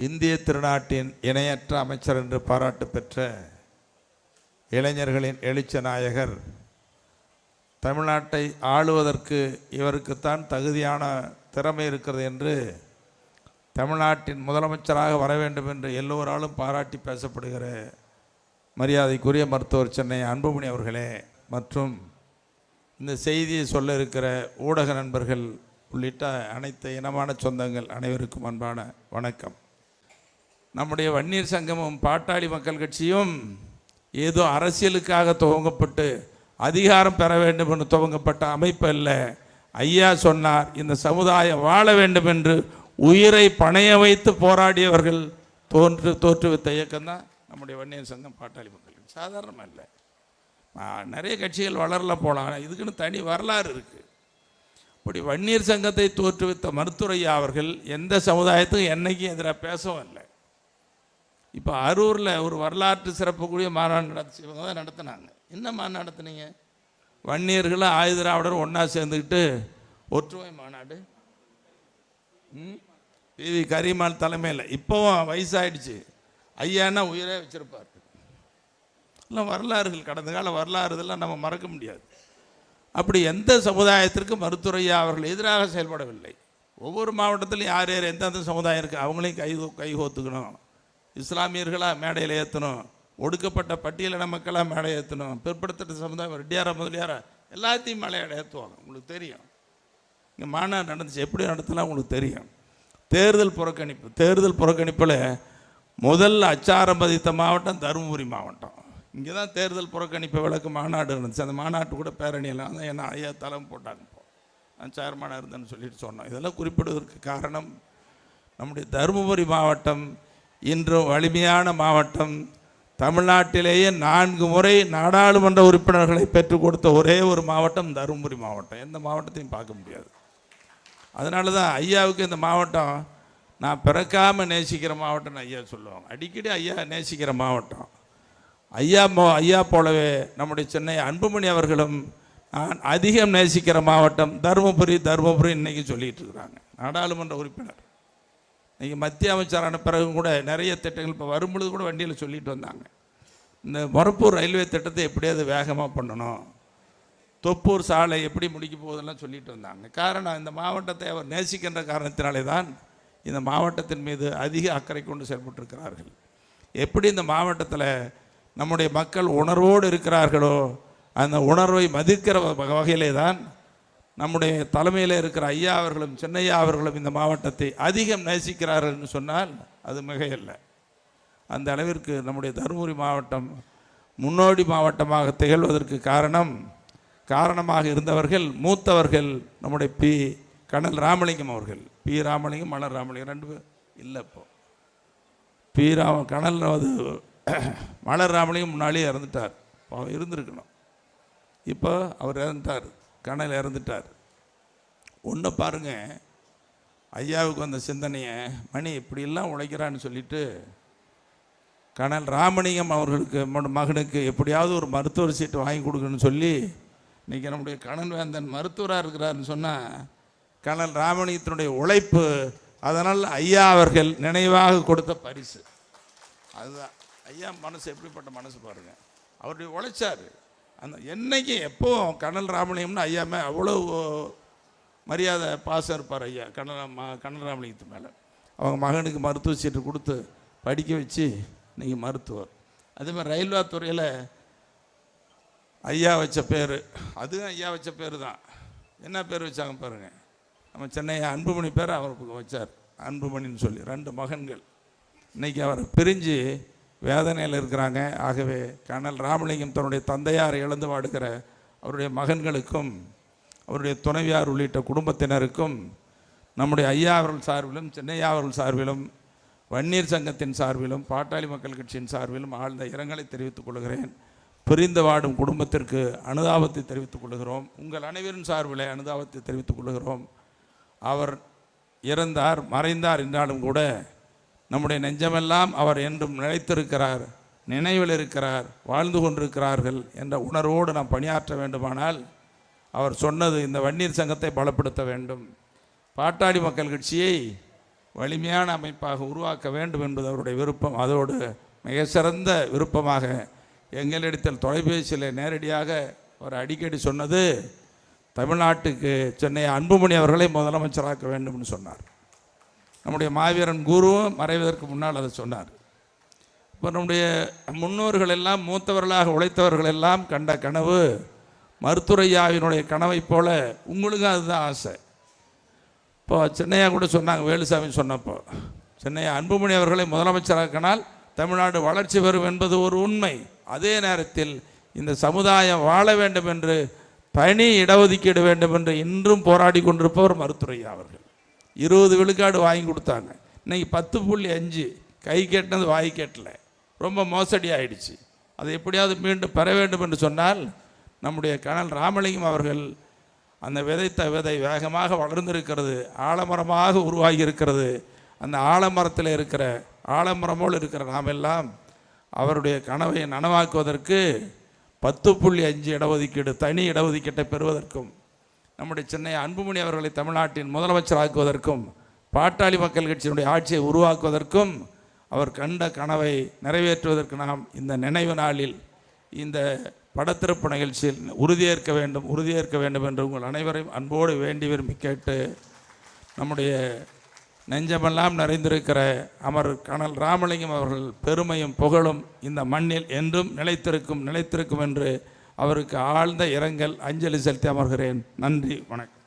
இந்திய திருநாட்டின் இணையற்ற அமைச்சர் என்று பாராட்டு பெற்ற இளைஞர்களின் எழுச்ச நாயகர் தமிழ்நாட்டை ஆளுவதற்கு இவருக்குத்தான் தகுதியான திறமை இருக்கிறது என்று தமிழ்நாட்டின் முதலமைச்சராக வர வேண்டும் என்று எல்லோராலும் பாராட்டி பேசப்படுகிற மரியாதைக்குரிய மருத்துவர் சென்னை அன்புமணி அவர்களே மற்றும் இந்த செய்தியை சொல்ல இருக்கிற ஊடக நண்பர்கள் உள்ளிட்ட அனைத்து இனமான சொந்தங்கள் அனைவருக்கும் அன்பான வணக்கம். நம்முடைய வன்னியர் சங்கமும் பாட்டாளி மக்கள் கட்சியும் ஏதோ அரசியலுக்காக துவங்கப்பட்டு அதிகாரம் பெற வேண்டும் என்று துவங்கப்பட்ட அமைப்பு அல்ல. ஐயா சொன்னார் இந்த சமுதாயம் வாழ வேண்டும் என்று உயிரை பணைய வைத்து போராடியவர்கள் தோன்று தோற்றுவித்த இயக்கம்தான் நம்முடைய வன்னியர் சங்கம் பாட்டாளி மக்கள் கட்சி. சாதாரணமாக இல்லை. நிறைய கட்சிகள் வளரல போகலாம் இதுக்குன்னு தனி வரலாறு இருக்குது இப்படி வன்னியர் சங்கத்தை தோற்றுவித்த மருத்துவரையா அவர்கள் எந்த சமுதாயத்துக்கும் என்றைக்கும் எதிராக பேசவும் இல்லை. இப்போ அரூரில் ஒரு வரலாற்று சிறப்புக்குரிய மாநாடு நடத்தி இவங்க தான் நடத்தினாங்க. என்ன மாநாடு நடத்துனீங்க? வன்னியர்களும் ஆயுதராவிடரும் ஒன்றா சேர்ந்துக்கிட்டு ஒற்றுமை மாநாடு. ம்? பிவி கரிமால் தலைமையில். இப்போவும் வயசாயிடுச்சு. ஐயானா உயிரே வச்சிருப்பார். எல்லாம் வரலாறுகள். கடந்த கால வரலாறு இதெல்லாம் நம்ம மறக்க முடியாது. அப்படி எந்த சமுதாயத்திற்கும் மருத்துவரையா அவர்கள் எதிராக செயல்படவில்லை. ஒவ்வொரு மாவட்டத்திலும் யார் யார் எந்தெந்த சமுதாயம் இருக்குது அவங்களையும் கை கைகோத்துக்கணும். இஸ்லாமியர்களாக மேடையில் ஏற்றணும் ஒடுக்கப்பட்ட பட்டியலின மக்களாக மேடை ஏற்றணும் பிற்படுத்தப்பட்ட சமுதாயம் ரெட்டியாரா முதலியாரா எல்லாத்தையும் மேடையை ஏற்றுவாங்க உங்களுக்கு தெரியும். இங்கே மாநாடு நடந்துச்சு. எப்படி நடத்தலாம் உங்களுக்கு தெரியும். தேர்தல் புறக்கணிப்பு. தேர்தல் புறக்கணிப்பில் முதல் அச்சாரம் பதித்த மாவட்டம் தருமபுரி மாவட்டம். இங்கே தான் தேர்தல் புறக்கணிப்பு விளக்கு மாநாடு இருந்துச்சு அந்த மாநாட்டு கூட பேரணியெல்லாம் தான் என்ன ஐயா தலைமை போட்டாங்க இப்போ. நான் சேர்மனாக இருந்தேன்னு சொல்லிட்டு சொன்னோம். இதெல்லாம் குறிப்பிடுவதற்கு காரணம் நம்முடைய தருமபுரி மாவட்டம் இன்றும் வலிமையான மாவட்டம். தமிழ்நாட்டிலேயே நான்கு முறை நாடாளுமன்ற உறுப்பினர்களை பெற்றுக் கொடுத்த ஒரே ஒரு மாவட்டம் தருமபுரி மாவட்டம். எந்த மாவட்டத்தையும் பார்க்க முடியாது. அதனால தான் ஐயாவுக்கு இந்த மாவட்டம் நான் பிறக்காமல் நேசிக்கிற மாவட்டம்னு ஐயா சொல்லுவாங்க. அடிக்கடி ஐயா நேசிக்கிற மாவட்டம். ஐயா மோ ஐயா போலவே நம்முடைய சென்னை அன்புமணி அவர்களும் நான் அதிகம் நேசிக்கிற மாவட்டம் தருமபுரி தருமபுரி இன்றைக்கி சொல்லிகிட்டு இருக்கிறாங்க. நாடாளுமன்ற உறுப்பினர். நீங்கள் மத்திய அமைச்சரான பிறகு கூட நிறைய திட்டங்கள் இப்போ வரும்பொழுது கூட வண்டியில் சொல்லிட்டு வந்தாங்க. இந்த மொரப்பூர் ரயில்வே திட்டத்தை எப்படியாவது வேகமாக பண்ணணும். தொப்பூர் சாலை எப்படி முடிக்க போகுதெல்லாம் சொல்லிட்டு வந்தாங்க. காரணம் இந்த மாவட்டத்தை அவர் நேசிக்கின்ற காரணத்தினாலே தான் இந்த மாவட்டத்தின் மீது அதிக அக்கறை கொண்டு செயல்பட்டிருக்கிறார்கள். எப்படி இந்த மாவட்டத்தில் நம்முடைய மக்கள் உணர்வோடு இருக்கிறார்களோ அந்த உணர்வை மதிக்கிற வ- வகையிலே தான் நம்முடைய தலைமையில் இருக்கிற ஐயா அவர்களும் சென்னையா அவர்களும் இந்த மாவட்டத்தை அதிகம் நேசிக்கிறார்கள்னு சொன்னால் அது மிகையல்ல. அந்த அளவிற்கு நம்முடைய தருமபுரி மாவட்டம் முன்னோடி மாவட்டமாக திகழ்வதற்கு காரணம் காரணமாக இருந்தவர்கள் மூத்தவர்கள் நம்முடைய பி கனல் ராமலிங்கம் அவர்கள். பி ராமலிங்கம் மலர் ராமலிங்கம் ரெண்டு பேர் இல்லை இப்போ. பி ராம கனல் அது மலர் ராமலிங்கம் முன்னாடியே இறந்துட்டார். அவர் இருந்திருக்கணும். இப்போ அவர் இறந்துட்டார். கணையில் இறந்துட்டார். ஒன்று பாருங்க ஐயாவுக்கு வந்த சிந்தனையை மணி இப்படியெல்லாம் உழைக்கிறான்னு சொல்லிட்டு கணல் ராமலிங்கம் அவர்களுக்கு மகனுக்கு எப்படியாவது ஒரு மருத்துவர் சீட்டு வாங்கி கொடுக்கணும்னு சொல்லி இன்றைக்கி நம்முடைய கனல் வேந்தன் மருத்துவராக இருக்கிறாருன்னு சொன்னால் கணல் ராமணியத்தினுடைய உழைப்பு அதனால் ஐயா அவர்கள் நினைவாக கொடுத்த பரிசு. அதுதான். ஐயா மனசு எப்படிப்பட்ட மனசு பாருங்கள் அவருடைய உழைச்சார். அந்த என்னைக்கு எப்போ கனல் ராமலிங்கம்னு ஐயாமே அவ்வளோ மரியாதை பாசம் இருப்பார் ஐயா கனல் கனல் ராமலிங்கத்து மேலே. அவங்க மகனுக்கு மருத்துவ சீட்டு கொடுத்து படிக்க வச்சு இன்னைக்கு மருத்துவர். அதேமாதிரி ரயில்வே துறையில் ஐயா வச்ச பேர் அதுவும் ஐயா வச்ச பேர் தான். என்ன பேர் வச்சாங்க பாருங்கள் நம்ம சென்னை அன்புமணி பேர் அவருக்கு வச்சார். அன்புமணின்னு சொல்லி ரெண்டு மகன்கள். இன்றைக்கி அவரை பிரிஞ்சு வேதனையில் இருக்கிறாங்க. ஆகவே கர்னல் ராமலிங்கம் தன்னுடைய தந்தையார் இழந்து வாடுகிற அவருடைய மகன்களுக்கும் அவருடைய துணைவியார் உள்ளிட்ட குடும்பத்தினருக்கும் நம்முடைய ஐயா அவர்கள் சார்பிலும் சென்னையா அவர்கள் சார்பிலும் வன்னியர் சங்கத்தின் சார்பிலும் பாட்டாளி மக்கள் கட்சியின் சார்பிலும் ஆழ்ந்த இரங்கலை தெரிவித்துக் கொள்கிறேன். பிரிந்து வாடும் குடும்பத்திற்கு அனுதாபத்தை தெரிவித்துக் கொள்கிறோம். உங்கள் அனைவரின் சார்பிலே அனுதாபத்தை தெரிவித்துக் கொள்கிறோம். அவர் இறந்தார் மறைந்தார் என்றாலும் கூட நம்முடைய நெஞ்சமெல்லாம் அவர் என்றும் நிலைத்திருக்கிறார் நினைவில் இருக்கிறார் வாழ்ந்து கொண்டிருக்கிறார்கள் என்ற உணர்வோடு நாம் பணியாற்ற வேண்டுமானால் அவர் சொன்னது இந்த வன்னியர் சங்கத்தை பலப்படுத்த வேண்டும். பாட்டாளி மக்கள் கட்சியை வலிமையான அமைப்பாக உருவாக்க வேண்டும் என்பது அவருடைய விருப்பம். அதோடு மிக சிறந்த விருப்பமாக எங்களிடத்தில் தொலைபேசியில் நேரடியாக அவர் அடிக்கடி சொன்னது தமிழ்நாட்டுக்கு சென்னை அன்புமணி அவர்களை முதலமைச்சராக்க வேண்டும்னு சொன்னார். நம்முடைய மாவீரன் குருவும் மறைவதற்கு முன்னால் அதை சொன்னார். இப்போ நம்முடைய முன்னோர்கள் எல்லாம் மூத்தவர்களாக உழைத்தவர்கள் எல்லாம் கண்ட கனவு மருத்துரையாவினுடைய கனவைப் போல உங்களுக்கும் அதுதான் ஆசை. இப்போ சென்னையா கூட சொன்னாங்க வேலுசாமி சொன்னப்போ சென்னையா அன்புமணி அவர்களை முதலமைச்சராக்கினால் தமிழ்நாடு வளர்ச்சி பெறும் என்பது ஒரு உண்மை. அதே நேரத்தில் இந்த சமுதாயம் வாழ வேண்டும் என்று தனி இடஒதுக்கீடு வேண்டும் என்று இன்றும் போராடி கொண்டிருப்பவர் மருத்துவரையா அவர்கள். இருபது விழுக்காடு வாங்கி கொடுத்தாங்க. இன்றைக்கி பத்து புள்ளி அஞ்சு. கை கேட்டினது வாய் கேட்டல. ரொம்ப மோசடி ஆயிடுச்சு. அதை எப்படியாவது மீண்டும் பெற வேண்டும் என்று சொன்னால் நம்முடைய கனல் ராமலிங்கம் அவர்கள் அந்த விதைத்த விதை வேகமாக வளர்ந்திருக்கிறது ஆலமரமாக உருவாகி இருக்கிறது. அந்த ஆலமரத்தில் இருக்கிற ஆலமரமோடு இருக்கிற நாம் எல்லாம் அவருடைய கனவை நனவாக்குவதற்கு பத்து புள்ளி அஞ்சு இடஒதுக்கீடு தனி இடஒதுக்கீட்டை பெறுவதற்கும் நம்முடைய சென்னை அன்புமணி அவர்களை தமிழ்நாட்டின் முதலமைச்சர் ஆக்குவதற்கும் பாட்டாளி மக்கள் கட்சியினுடைய ஆட்சியை உருவாக்குவதற்கும் அவர் கண்ட கனவை நிறைவேற்றுவதற்கு நாம் இந்த நினைவு நாளில் இந்த படத்திருப்பு நிகழ்ச்சியில் உறுதியேற்க வேண்டும் உறுதியேற்க வேண்டும் என்று உங்கள் அனைவரையும் அன்போடு வேண்டி விரும்பி கேட்டு நம்முடைய நெஞ்சமெல்லாம் நிறைந்திருக்கிற அமர் கனல் ராமலிங்கம் அவர்கள் பெருமையும் புகழும் இந்த மண்ணில் என்றும் நிலைத்திருக்கும் நிலைத்திருக்கும் என்று அவருக்கு ஆழ்ந்த இரங்கல் அஞ்சலி செலுத்தி அமர்கிறேன். நன்றி வணக்கம்.